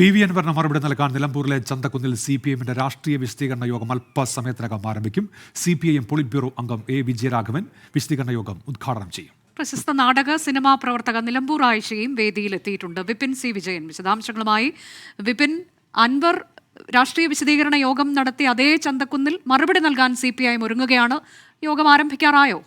P V അൻവറിന് മറുപടി നൽകാൻ നിലമ്പൂരിലെ ചന്തക്കുന്നിൽ സി പി എമ്മിന്റെ രാഷ്ട്രീയ വിശദീകരണ യോഗം അല്പസമയത്തിനകം ആരംഭിക്കും. C P I M polit bureau അംഗം എ വിജയരാഘവൻ വിശദീകരണ യോഗം ഉദ്ഘാടനം ചെയ്യും. പ്രശസ്ത നാടക സിനിമാ പ്രവർത്തക നിലമ്പൂർ ആയിഷയും വേദിയിലെത്തിയിട്ടുണ്ട്. വിപിൻ സി വിജയൻ വിശദാംശങ്ങളുമായി. വിപിൻ അൻവർ രാഷ്ട്രീയ വിശദീകരണ യോഗം നടത്തി അതേ ചന്തക്കുന്നിൽ മറുപടി നൽകാൻ സി പി ഐ ഒരുങ്ങുകയാണ്. യോഗം ആരംഭിക്കാറായോ?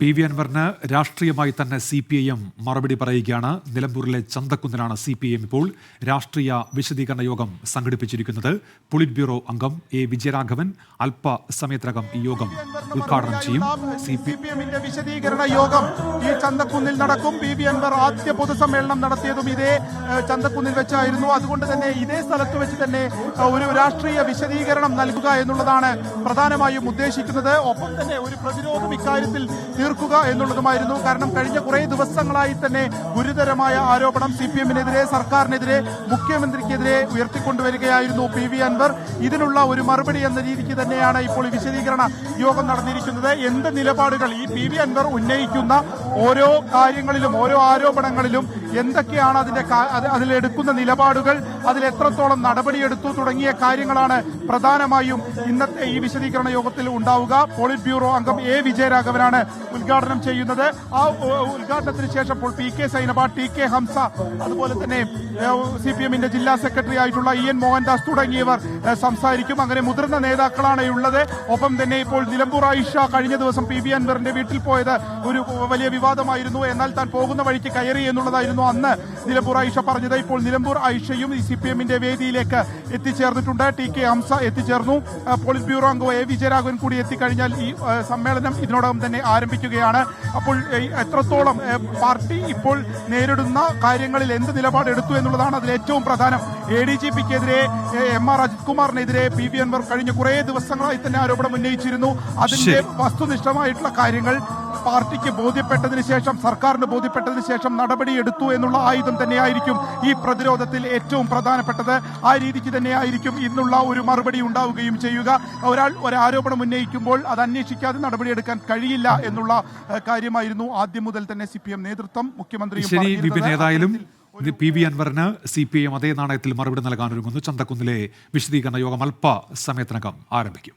പി വി അൻവറിന് രാഷ്ട്രീയമായി തന്നെ സി പി ഐ എം മറുപടി പറയുകയാണ്. നിലമ്പൂരിലെ ചന്തക്കുന്നിലാണ് സി പി ഐ എം ഇപ്പോൾ രാഷ്ട്രീയ വിശദീകരണ യോഗം സംഘടിപ്പിച്ചിരിക്കുന്നത്. പൊളിറ്റ് ബ്യൂറോ അംഗം എ വിജയരാഘവൻ അല്പ അല്പസമയത്തിനകം ഈ യോഗം ഉദ്ഘാടനം ചെയ്യും. സി വിശദീകരണ യോഗം ഈ ചന്തക്കുന്നിൽ നടക്കും. പി വി അൻവർ ആദ്യ പൊതുസമ്മേളനം നടത്തിയതും ഇതേ ചന്തക്കുന്നിൽ വെച്ചായിരുന്നു. അതുകൊണ്ട് തന്നെ ഇതേ സ്ഥലത്ത് വെച്ച് തന്നെ ഒരു രാഷ്ട്രീയ വിശദീകരണം നൽകുക എന്നുള്ളതാണ് പ്രധാനമായും ഉദ്ദേശിക്കുന്നത്. ഒപ്പം തന്നെ ഒരു പ്രതിരോധം ഇക്കാര്യത്തിൽ തീർക്കുക എന്നുള്ളതുമായിരുന്നു. കാരണം കഴിഞ്ഞ കുറേ ദിവസങ്ങളായി തന്നെ ഗുരുതരമായ ആരോപണം സി പി എമ്മിനെതിരെ സർക്കാരിനെതിരെ മുഖ്യമന്ത്രിക്കെതിരെ ഉയർത്തിക്കൊണ്ടുവരികയായിരുന്നു പി വി അൻവർ. ഇതിനുള്ള ഒരു മറുപടി എന്ന രീതിക്ക് തന്നെയാണ് ഇപ്പോൾ വിശദീകരണ യോഗം നടന്നിരിക്കുന്നത്. എന്ത് നിലപാടുകൾ ഈ പി വി അൻവർ ഉന്നയിക്കുന്ന ഓരോ കാര്യങ്ങളിലും ഓരോ ആരോപണങ്ങളിലും എന്തൊക്കെയാണ് അതിന്റെ അതിലെടുക്കുന്ന നിലപാടുകൾ അതിൽ എത്രത്തോളം നടപടിയെടുത്തു തുടങ്ങിയ കാര്യങ്ങളാണ് പ്രധാനമായും ഇന്നത്തെ ഈ വിശദീകരണ യോഗത്തിൽ ഉണ്ടാവുക. പോളിറ്റ് ബ്യൂറോ അംഗം എ വിജയരാഘവനാണ് ഉദ്ഘാടനം ചെയ്യുന്നത്. ആ ഉദ്ഘാടനത്തിന് ശേഷം ഇപ്പോൾ P K Sainaba T K Hamza അതുപോലെ തന്നെ സി പി എമ്മിന്റെ ജില്ലാ സെക്രട്ടറി ആയിട്ടുള്ള ഇ എൻ മോഹൻദാസ് തുടങ്ങിയവർ സംസാരിക്കും. അങ്ങനെ മുതിർന്ന നേതാക്കളാണ് ഉള്ളത്. ഒപ്പം തന്നെ ഇപ്പോൾ നിലമ്പൂർ ആയിഷ കഴിഞ്ഞ ദിവസം പി ബി അൻവറിന്റെ വീട്ടിൽ പോയത് ഒരു വലിയ വിവാദമായിരുന്നു എന്നാൽ താൻ പോകുന്ന വഴിക്ക് കയറി എന്നുള്ളതായിരുന്നു അന്ന് നിലമ്പൂർ ഐഷ പറഞ്ഞത്. ഇപ്പോൾ നിലമ്പൂർ ഐഷയും ഈ സി പി എമ്മിന്റെ വേദിയിലേക്ക് എത്തിച്ചേർന്നിട്ടുണ്ട്. ടി കെ ഹംസ എത്തിച്ചേർന്നു. പോളിറ്റ് ബ്യൂറോ അംഗം എ വിജയരാഘവൻ കൂടി എത്തിക്കഴിഞ്ഞാൽ ഈ സമ്മേളനം ഇതിനോടകം തന്നെ ആരംഭിക്കുകയാണ്. അപ്പോൾ എത്രത്തോളം പാർട്ടി ഇപ്പോൾ നേരിടുന്ന കാര്യങ്ങളിൽ എന്ത് നിലപാടെടുത്തു എന്നുള്ളതാണ് അതിൽ ഏറ്റവും പ്രധാനം. എ ഡി ജി പിക്കെതിരെ എം ആർ അജിത് കുമാറിനെതിരെ പി വി അൻവർ കഴിഞ്ഞ കുറേ ദിവസങ്ങളായി തന്നെ ആരോപണം ഉന്നയിച്ചിരുന്നു. അതിന്റെ വസ്തുനിഷ്ഠമായിട്ടുള്ള കാര്യങ്ങൾ പാർട്ടിക്ക് ബോധ്യപ്പെട്ടതിന് ശേഷം സർക്കാരിന് ബോധ്യപ്പെട്ടതിന് ശേഷം നടപടിയെടുത്തു എന്നുള്ള ആയുധം തന്നെയായിരിക്കും ഈ പ്രതിരോധത്തിൽ ഏറ്റവും പ്രധാനപ്പെട്ടത്. ആ രീതിക്ക് തന്നെയായിരിക്കും ഇന്നുള്ള ഒരു മറുപടി ഉണ്ടാവുകയും ചെയ്യുക. ഒരാൾ ഒരാരോപണം ഉന്നയിക്കുമ്പോൾ അത് അന്വേഷിക്കാതെ നടപടിയെടുക്കാൻ കഴിയില്ല എന്നുള്ള കാര്യമായിരുന്നു ആദ്യം മുതൽ തന്നെ സി പി എം നേതൃത്വം മുഖ്യമന്ത്രിയും ഏതായാലും പി വി അൻവറിന് സി പി എം അതേ നാണയത്തിൽ മറുപടി നൽകാനൊരുങ്ങുന്നു. ചന്തക്കുന്നിലെ വിശദീകരണ യോഗം അല്പ സമയത്തിനകം ആരംഭിക്കും.